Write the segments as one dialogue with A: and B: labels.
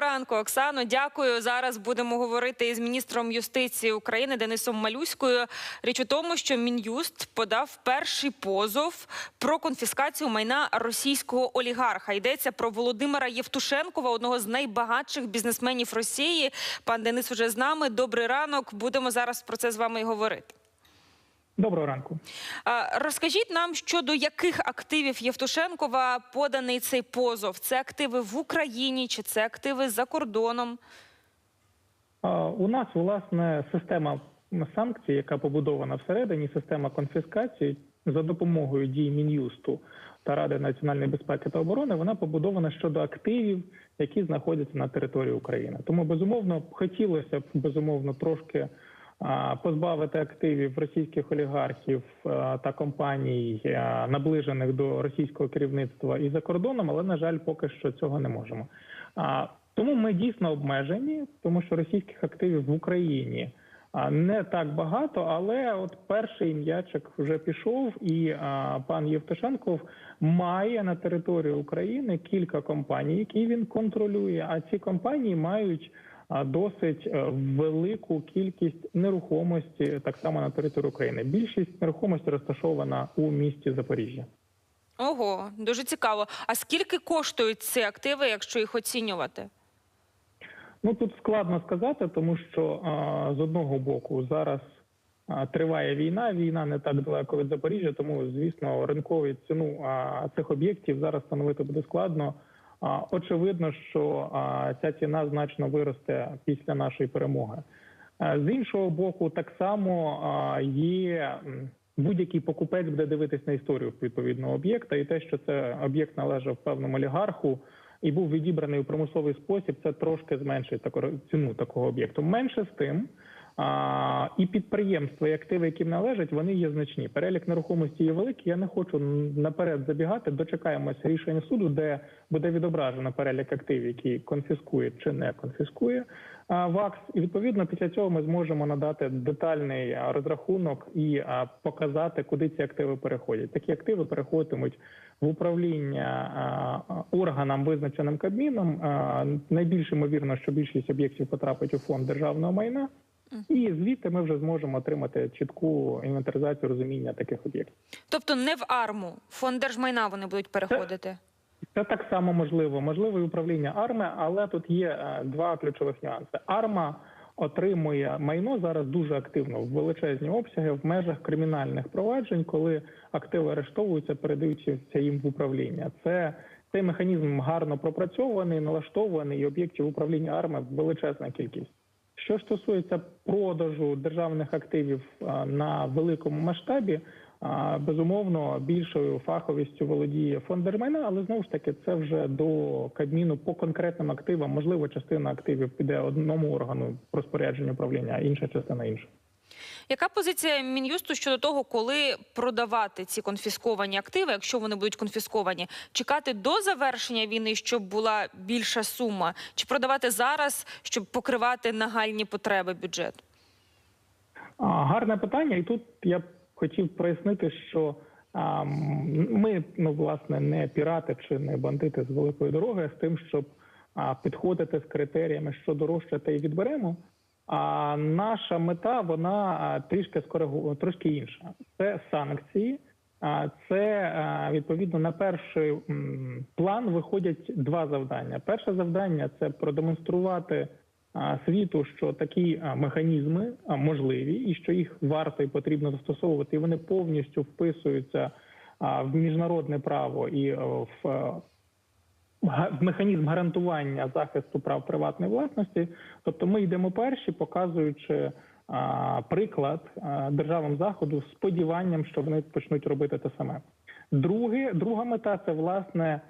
A: Ранку, Оксано. Дякую. Зараз будемо говорити із міністром юстиції України Денисом Малюською. Річ у тому, що мін'юст подав перший позов про конфіскацію майна російського олігарха. Йдеться про Володимира Євтушенкова, одного з найбагатших бізнесменів Росії. Пан Денис уже з нами. Добрий ранок. Будемо зараз про це з вами і говорити.
B: Доброго ранку.
A: Розкажіть нам, щодо яких активів Євтушенкова поданий цей позов? Це активи в Україні чи це активи за кордоном?
B: У нас власне система санкцій, яка побудована всередині, система конфіскації за допомогою дій мін'юсту та Ради національної безпеки та оборони. Вона побудована щодо активів, які знаходяться на території України. Тому безумовно хотілося б безумовно трошки. Позбавити активів російських олігархів та компаній, наближених до російського керівництва і за кордоном, але на жаль, поки що цього не можемо. Тому ми дійсно обмежені, тому що російських активів в Україні не так багато, але от перший м'ячик вже пішов, і пан Євтушенков має на території України кілька компаній, які він контролює. А ці компанії мають досить е, велику кількість нерухомості так само на території України. Більшість нерухомості розташована у місті Запоріжжя.
A: Ого, дуже цікаво. А скільки коштують ці активи, якщо їх оцінювати?
B: Ну тут складно сказати, тому що а, з одного боку зараз а, триває війна. Війна не так далеко від Запоріжжя, тому звісно ринкову ціну а, цих об'єктів зараз встановити буде складно. Очевидно, що ця ціна значно виросте після нашої перемоги. З іншого боку, так само є. Будь-який покупець буде дивитись на історію відповідного об'єкта, і те, що це об'єкт належав певному олігарху, і був відібраний у промисловий спосіб, це трошки зменшить ціну такого об'єкту. Менше з тим, а, і підприємства, і активи, яким належать, вони є значні. Перелік нерухомості є великий. Я не хочу наперед забігати. Дочекаємося рішення суду, де буде відображено перелік активів, які конфіскує чи не конфіскує ВАКС. І відповідно після цього ми зможемо надати детальний розрахунок і показати, куди ці активи переходять. Такі активи переходитимуть в управління органам, визначеним Кабміном. Найбільш ймовірно, що більшість об'єктів потрапить у фонд державного майна. І звідти ми вже зможемо отримати чітку інвентаризацію розуміння таких об'єктів.
A: Тобто не в арму, фонд держмайна вони будуть переходити.
B: Це так само можливо. Можливо, і управління АРМи, але тут є е, два ключових нюанси. АРМа отримує майно зараз дуже активно в величезні обсяги в межах кримінальних проваджень, коли активи арештовуються, передаються їм в управління. Це цей механізм гарно пропрацьований, налаштований і об'єктів управління АРМи величезна кількість. Що стосується продажу державних активів на великому масштабі, безумовно більшою фаховістю володіє фонд держмайна, але знову ж таки це вже до Кабміну по конкретним активам. Можливо, частина активів піде одному органу розпорядження управління, а інша частина інша.
A: Яка позиція мін'юсту щодо того, коли продавати ці конфісковані активи, якщо вони будуть конфісковані, чекати до завершення війни, щоб була більша сума, чи продавати зараз, щоб покривати нагальні потреби бюджету?
B: Гарне питання, і тут я б хотів прояснити, що ми ну власне не пірати чи не бандити з великої дороги з тим, щоб підходити з критеріями, що дорожче, те й відберемо. А наша мета вона трішки скоригу трошки інша. Це санкції. А це відповідно на перший план виходять два завдання. Перше завдання це продемонструвати світу, що такі механізми можливі, і що їх варто і потрібно застосовувати. І вони повністю вписуються в міжнародне право і в механізм гарантування захисту прав приватної власності. Тобто, ми йдемо перші, показуючи приклад державам заходу з сподіванням, що вони почнуть робити те саме. Друге, друга мета це власне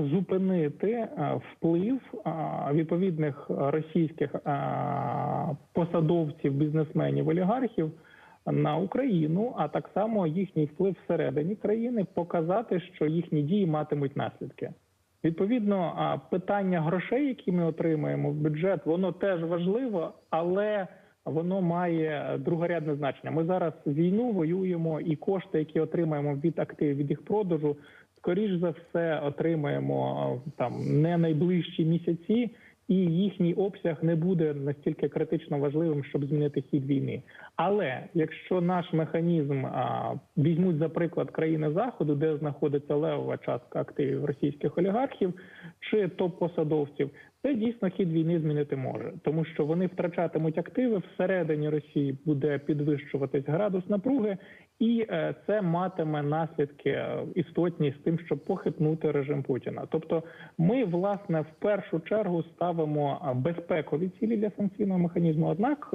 B: зупинити вплив відповідних російських посадовців, бізнесменів, олігархів на Україну, а так само їхній вплив всередині країни, показати, що їхні дії матимуть наслідки. Відповідно, питання грошей, які ми отримаємо в бюджет, воно теж важливо, але воно має другорядне значення. Ми зараз війну воюємо, і кошти, які отримаємо від активів від їх продажу, скоріш за все отримаємо там не найближчі місяці. І їхній обсяг не буде настільки критично важливим, щоб змінити хід війни. Але якщо наш механізм а, візьмуть за приклад країни заходу, де знаходиться левова частка активів російських олігархів чи топ-посадовців, це дійсно хід війни змінити може, тому що вони втрачатимуть активи всередині Росії буде підвищуватись градус напруги, і е, це матиме наслідки е, істотні з тим, щоб похитнути режим Путіна. Тобто, ми власне в першу чергу ставимо е, безпекові цілі для санкційного механізму. Однак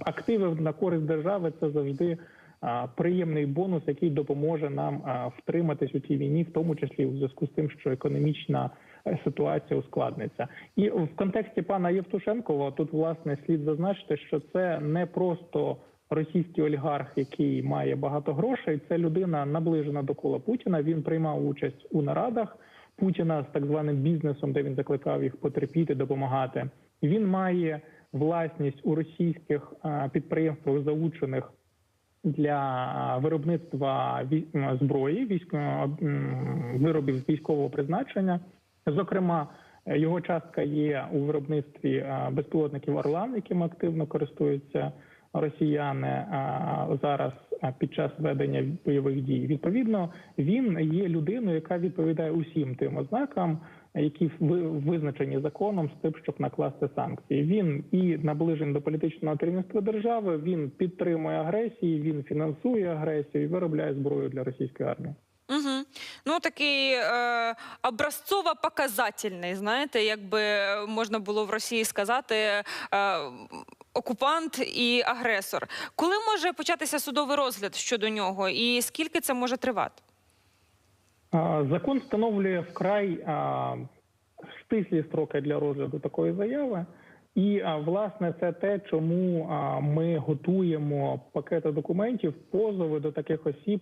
B: активи на користь держави це завжди. Приємний бонус, який допоможе нам втриматись у цій війні, в тому числі у зв'язку з тим, що економічна ситуація ускладниться. І в контексті пана Євтушенкова тут власне слід зазначити, що це не просто російський олігарх, який має багато грошей. Це людина наближена до кола Путіна. Він приймав участь у нарадах Путіна з так званим бізнесом, де він закликав їх потерпіти, допомагати. Він має власність у російських е, підприємствах, залучених для виробництва вій- м, зброї, військ виробів військового призначення. Зокрема, е, його частка є у виробництві е, безпілотників Орлан, яким активно користуються росіяни е, зараз під час ведення бойових дій. Відповідно, він є людиною, яка відповідає усім тим ознакам, які ви- визначені законом з тим, щоб накласти санкції. Він і наближений до політичного керівництва держави. Він підтримує агресії, він фінансує агресію і виробляє зброю для російської армії.
A: Угу. Ну такий е, образцово-показательний, знаєте, якби можна було в Росії сказати. Е, Окупант і агресор. Коли може початися судовий розгляд щодо нього, і скільки це може тривати?
B: Закон встановлює вкрай стислі строки для розгляду такої заяви. І власне це те, чому ми готуємо пакети документів, позови до таких осіб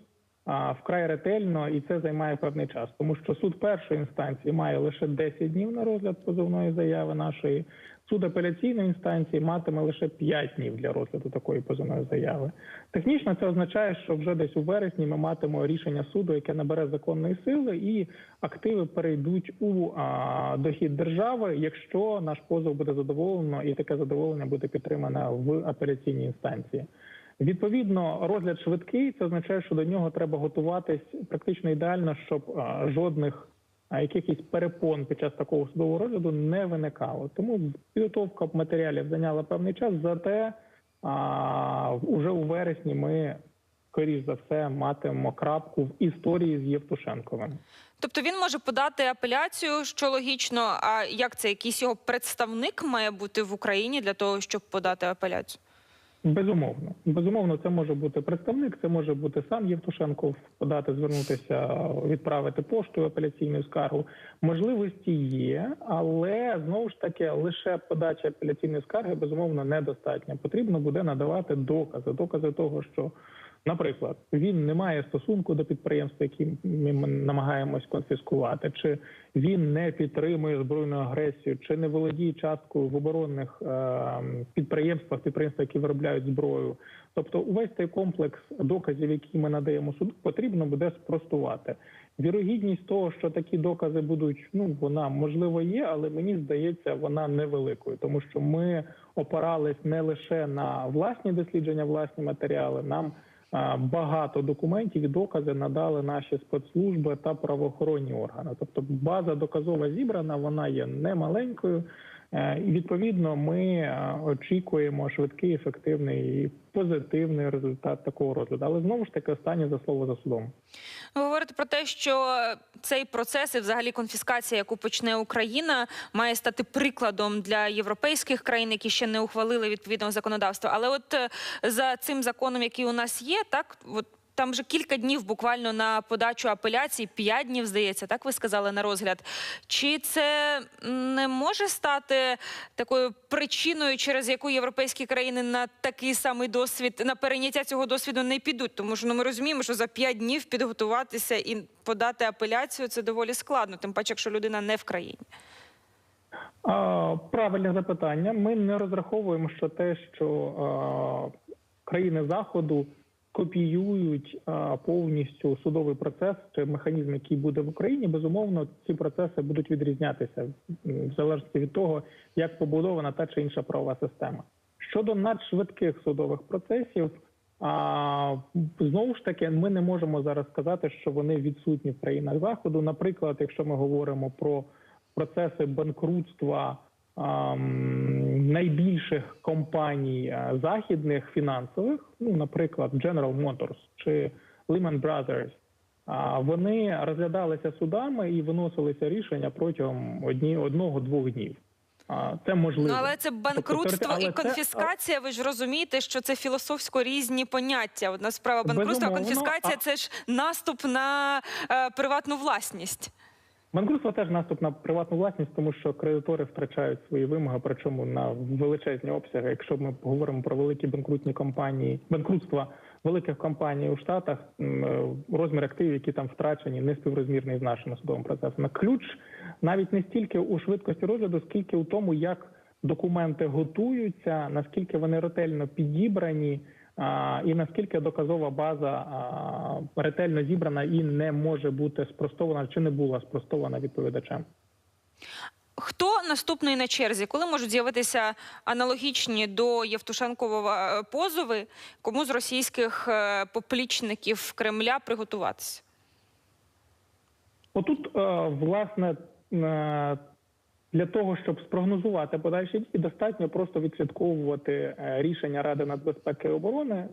B: вкрай ретельно, і це займає певний час, тому що суд першої інстанції має лише 10 днів на розгляд позовної заяви нашої. Суд апеляційної інстанції матиме лише 5 днів для розгляду такої позовної заяви. Технічно це означає, що вже десь у вересні ми матимемо рішення суду, яке набере законної сили, і активи перейдуть у а, дохід держави, якщо наш позов буде задоволено, і таке задоволення буде підтримане в апеляційній інстанції. Відповідно, розгляд швидкий. Це означає, що до нього треба готуватись практично ідеально, щоб жодних якихось перепон під час такого судового розгляду не виникало. Тому підготовка матеріалів зайняла певний час. Зате а, уже у вересні ми, скоріш за все, матимемо крапку в історії з Євтушенковим.
A: Тобто він може подати апеляцію, що логічно. А як це якийсь його представник має бути в Україні для того, щоб подати апеляцію?
B: Безумовно, безумовно, це може бути представник, це може бути сам Євтушенков подати, звернутися, відправити поштою апеляційну скаргу. Можливості є, але знову ж таки лише подача апеляційної скарги безумовно недостатня. Потрібно буде надавати докази, докази того, що, наприклад, він не має стосунку до підприємства, які ми намагаємось конфіскувати, чи він не підтримує збройну агресію, чи не володіє часткою в оборонних е, підприємствах, підприємствах, які виробляють зброю. Тобто, увесь цей комплекс доказів, які ми надаємо суду, потрібно буде спростувати. Вірогідність того, що такі докази будуть, ну вона можливо є, але мені здається, вона невеликою, тому що ми опирались не лише на власні дослідження, власні матеріали. Нам багато документів і докази надали наші спецслужби та правоохоронні органи. Тобто, база доказова зібрана, вона є немаленькою. Е, І відповідно ми е, очікуємо швидкий, ефективний і позитивний результат такого розгляду. Але знову ж таки останнє за слово за судом.
A: Ви говорите про те, що цей процес і взагалі конфіскація, яку почне Україна, має стати прикладом для європейських країн, які ще не ухвалили відповідного законодавства. Але от е, за цим законом, який у нас є, так от. Там вже кілька днів буквально на подачу апеляцій, п'ять днів здається, так ви сказали на розгляд. Чи це не може стати такою причиною, через яку європейські країни на такий самий досвід на перейняття цього досвіду не підуть? Тому що ну ми розуміємо, що за п'ять днів підготуватися і подати апеляцію це доволі складно, тим паче, якщо людина не в країні.
B: Правильне запитання. Ми не розраховуємо, що те, що країни заходу скопіюють а, повністю судовий процес чи механізм, який буде в Україні, безумовно, ці процеси будуть відрізнятися в залежності від того, як побудована та чи інша правова система. Щодо надшвидких судових процесів, а, знову ж таки, ми не можемо зараз сказати, що вони відсутні в країнах заходу. Наприклад, якщо ми говоримо про процеси банкрутства найбільших компаній е, західних фінансових, ну, наприклад, General Motors чи Lehman Brothers, вони розглядалися судами і виносилися рішення протягом одні одного-двох днів. Це можливо.
A: Ну, але це банкрутство
B: Тобто,
A: і
B: це-
A: конфіскація. Ви ж розумієте, що це філософсько різні поняття. Одна справа банкрутство, а конфіскація
B: а-
A: це ж наступ на е, приватну власність.
B: Банкрутство теж наступ на приватну власність, тому що кредитори втрачають свої вимоги, причому на величезні обсяги. Якщо ми говоримо про великі банкрутні компанії, банкрутства великих компаній у Штатах, е, розмір активів, які там втрачені, не співрозмірний з нашими судовим процесом. Ключ навіть не стільки у швидкості розгляду, скільки у тому, як документи готуються, наскільки вони ретельно підібрані. І наскільки доказова база ретельно зібрана і не може бути спростована чи не була спростована відповідачем.
A: Хто наступний на черзі? Коли можуть з'явитися аналогічні до Євтушенкового е, позови? Кому з російських е, поплічників Кремля приготуватися?
B: Отут, е, власне, для того, щоб спрогнозувати подальші дії, достатньо просто відслідковувати е, рішення Ради нацбезпеки і оборони е,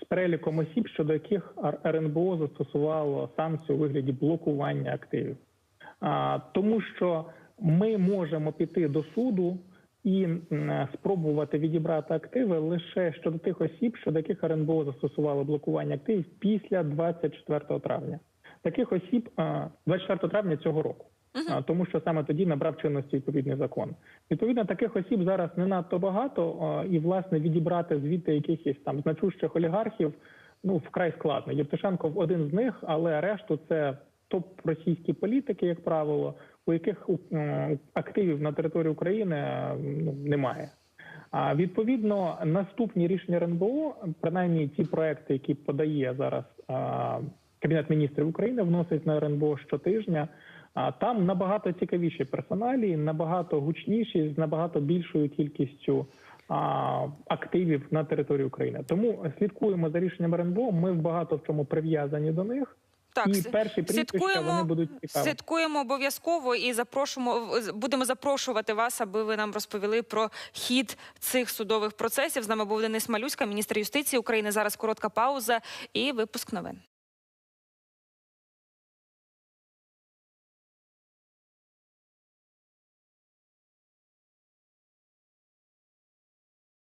B: з переліком осіб, щодо яких РНБО застосувало санкцію у вигляді блокування активів. Тому що ми можемо піти до суду і спробувати відібрати активи лише щодо тих осіб, щодо яких РНБО застосувало блокування активів після 24 травня. Таких осіб а, 24 травня цього року. Тому що саме тоді набрав чинності відповідний закон. Відповідно, таких осіб зараз не надто багато, і власне відібрати звідти якихось там значущих олігархів ну вкрай складно. Євтушенков один з них, але решту це топ російські політики, як правило, у яких активів на території України ну, немає. А відповідно, наступні рішення РНБО, принаймні ті проекти, які подає зараз а, Кабінет міністрів України, вносить на РНБО щотижня. А там набагато цікавіші персоналі, набагато гучніші, з набагато більшою кількістю а, активів на території України. Тому слідкуємо за рішенням РНБО. Ми багато в чому прив'язані до них.
A: Так,
B: і перші прізвища вони будуть цікаві.
A: слідкуємо обов'язково і запрошуємо будемо запрошувати вас, аби ви нам розповіли про хід цих судових процесів. З нами був Денис Малюська, міністр юстиції України. Зараз коротка пауза і випуск новин.